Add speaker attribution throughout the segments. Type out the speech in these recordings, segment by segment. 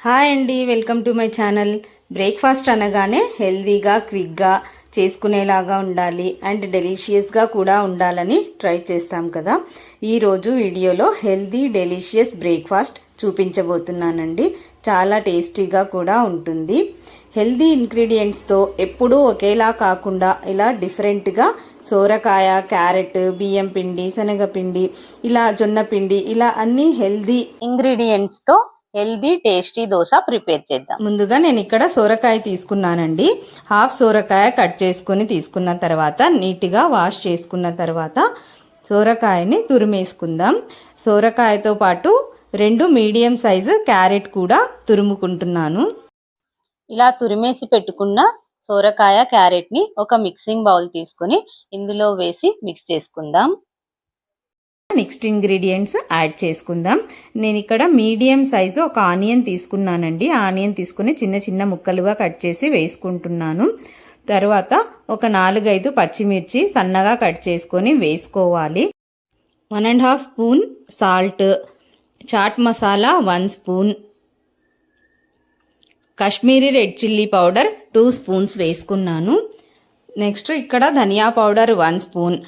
Speaker 1: Hi అండి welcome to my channel. Breakfast అనగానే హెల్దీగా క్విక్గా చేసుకునేలాగా ఉండాలి అండ్ డెలిషియస్గా కూడా ఉండాలని ట్రై చేస్తాం కదా. ఈరోజు వీడియోలో హెల్దీ డెలిషియస్ బ్రేక్ఫాస్ట్ చూపించబోతున్నానండి. చాలా టేస్టీగా కూడా ఉంటుంది. హెల్దీ ఇంగ్రీడియంట్స్తో ఎప్పుడూ ఒకేలా కాకుండా ఇలా డిఫరెంట్గా సోరకాయ క్యారెట్ బియ్యం పిండి శనగపిండి ఇలా జొన్న పిండి ఇలా అన్ని హెల్దీ
Speaker 2: ఇంగ్రీడియంట్స్తో హెల్దీ టేస్టీ దోశ ప్రిపేర్ చేద్దాం.
Speaker 1: ముందుగా నేను ఇక్కడ సోరకాయ తీసుకున్నానండి. హాఫ్ సోరకాయ కట్ చేసుకుని తీసుకున్న తర్వాత నీట్గా వాష్ చేసుకున్న తర్వాత సోరకాయని తురిమేసుకుందాం. సోరకాయతో పాటు రెండు మీడియం సైజు క్యారెట్ కూడా తురుముకుంటున్నాను.
Speaker 2: ఇలా తురిమేసి పెట్టుకున్న సోరకాయ క్యారెట్ని ఒక మిక్సింగ్ బౌల్ తీసుకొని ఇందులో వేసి మిక్స్ చేసుకుందాం.
Speaker 1: నెక్స్ట్ ఇంగ్రీడియంట్స్ యాడ్ చేసుకుందాం. నేను ఇక్కడ మీడియం సైజు ఒక ఆనియన్ తీసుకున్నానండి. ఆనియన్ తీసుకుని చిన్న చిన్న ముక్కలుగా కట్ చేసి వేసుకుంటున్నాను. తర్వాత ఒక నాలుగైదు పచ్చిమిర్చి సన్నగా కట్ చేసుకొని వేసుకోవాలి. One and half spoon salt chaat masala one spoon Kashmiri red chilli powder two spoons వేసుకున్నాను. నెక్స్ట్ ఇక్కడ dhania powder one spoon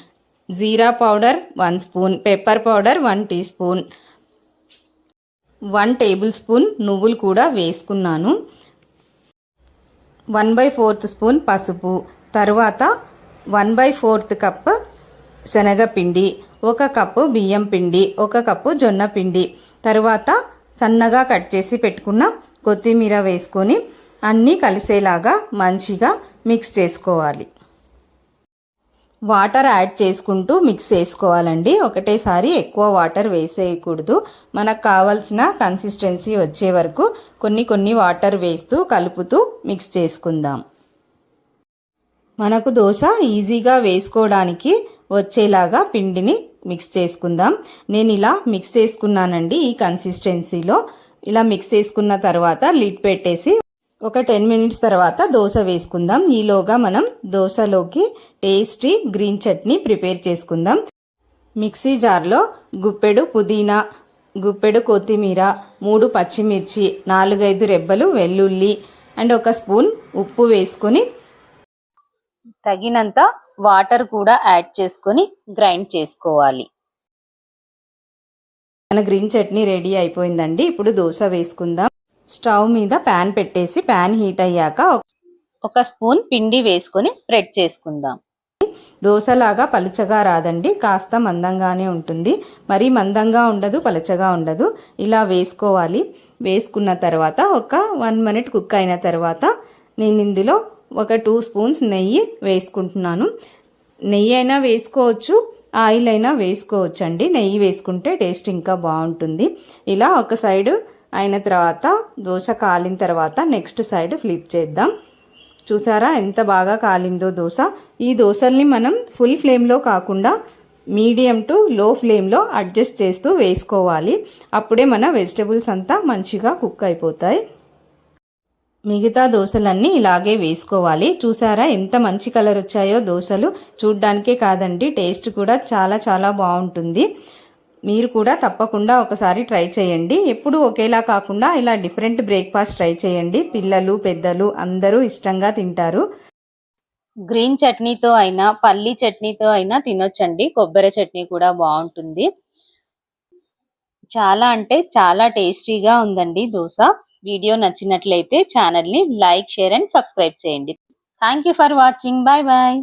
Speaker 1: jeera powder one spoon pepper powder one teaspoon. One tablespoon నువ్వులు కూడా వేసుకున్నాను. One by fourth spoon పసుపు. తర్వాత one by fourth cup శనగపిండి ఒక cup బియ్యం పిండి ఒక కప్పు జొన్న పిండి. తర్వాత సన్నగా కట్ చేసి పెట్టుకున్న కొత్తిమీర వేసుకొని అన్నీ కలిసేలాగా మంచిగా మిక్స్ చేసుకోవాలి. వాటర్ యాడ్ చేసుకుంటూ మిక్స్ చేసుకోవాలండి. ఒకటేసారి ఎక్కువ వాటర్ వేసేయకూడదు. మనకు కావాల్సిన కన్సిస్టెన్సీ వచ్చే వరకు కొన్ని కొన్ని వాటర్ వేస్తూ కలుపుతూ మిక్స్ చేసుకుందాం. మనకు దోశ ఈజీగా వేసుకోవడానికి వచ్చేలాగా పిండిని మిక్స్ చేసుకుందాం. నేను ఇలా మిక్స్ చేసుకున్నానండి ఈ కన్సిస్టెన్సీలో. ఇలా మిక్స్ చేసుకున్న తర్వాత లిడ్ పెట్టేసి ఒక టెన్ మినిట్స్ తర్వాత దోశ వేసుకుందాం. ఈలోగా మనం దోశలోకి టేస్టీ గ్రీన్ చట్నీ ప్రిపేర్ చేసుకుందాం. మిక్సీ జార్లో గుప్పెడు పుదీనా గుప్పెడు కొత్తిమీర మూడు పచ్చిమిర్చి నాలుగైదు రెబ్బలు వెల్లుల్లి అండ్ ఒక స్పూన్ ఉప్పు వేసుకొని
Speaker 2: తగినంత వాటర్ కూడా యాడ్ చేసుకొని గ్రైండ్ చేసుకోవాలి.
Speaker 1: మన గ్రీన్ చట్నీ రెడీ అయిపోయిందండి. ఇప్పుడు దోశ వేసుకుందాం. స్టవ్ మీద ప్యాన్ పెట్టేసి ప్యాన్ హీట్ అయ్యాక
Speaker 2: ఒక స్పూన్ పిండి వేసుకొని స్ప్రెడ్ చేసుకుందాం.
Speaker 1: దోశలాగా పలుచగా రాదండి కాస్త మందంగానే ఉంటుంది. మరీ మందంగా ఉండదు పలుచగా ఉండదు. ఇలా వేసుకోవాలి. వేసుకున్న తర్వాత ఒక వన్ మినిట్ కుక్ అయిన తర్వాత నేను ఇందులో ఒక టూ స్పూన్స్ నెయ్యి వేసుకుంటున్నాను. నెయ్యి అయినా వేసుకోవచ్చు ఆయిల్ అయినా వేసుకోవచ్చు అండి నెయ్యి వేసుకుంటే టేస్ట్ ఇంకా బాగుంటుంది. ఇలా ఒక సైడ్ అయిన తర్వాత దోశ కాలిన తర్వాత నెక్స్ట్ సైడ్ ఫ్లిప్ చేద్దాం. చూసారా ఎంత బాగా కాలిందో దోశ? ఈ దోశల్ని మనం ఫుల్ ఫ్లేమ్లో కాకుండా మీడియం టు లో ఫ్లేమ్లో అడ్జస్ట్ చేస్తూ వేసుకోవాలి. అప్పుడే మన వెజిటబుల్స్ అంతా మంచిగా కుక్ అయిపోతాయి. మిగతా దోశలన్నీ ఇలాగే వేసుకోవాలి. చూసారా ఎంత మంచి కలర్ వచ్చాయో దోశలు. చూడ్డానికే కాదండి టేస్ట్ కూడా చాలా చాలా బాగుంటుంది. మీరు కూడా తప్పకుండా ఒకసారి ట్రై చేయండి. ఎప్పుడు ఒకేలా కాకుండా ఇలా డిఫరెంట్ బ్రేక్ఫాస్ట్ ట్రై చేయండి. పిల్లలు పెద్దలు అందరూ ఇష్టంగా తింటారు.
Speaker 2: గ్రీన్ చట్నీతో అయినా పల్లి చట్నీతో అయినా తినొచ్చండి. కొబ్బరి చట్నీ కూడా బాగుంటుంది. చాలా అంటే చాలా టేస్టీగా ఉందండి దోశ. వీడియో నచ్చినట్లయితే ఛానల్ని లైక్ షేర్ అండ్ సబ్స్క్రైబ్ చేయండి. Thank you for watching. Bye bye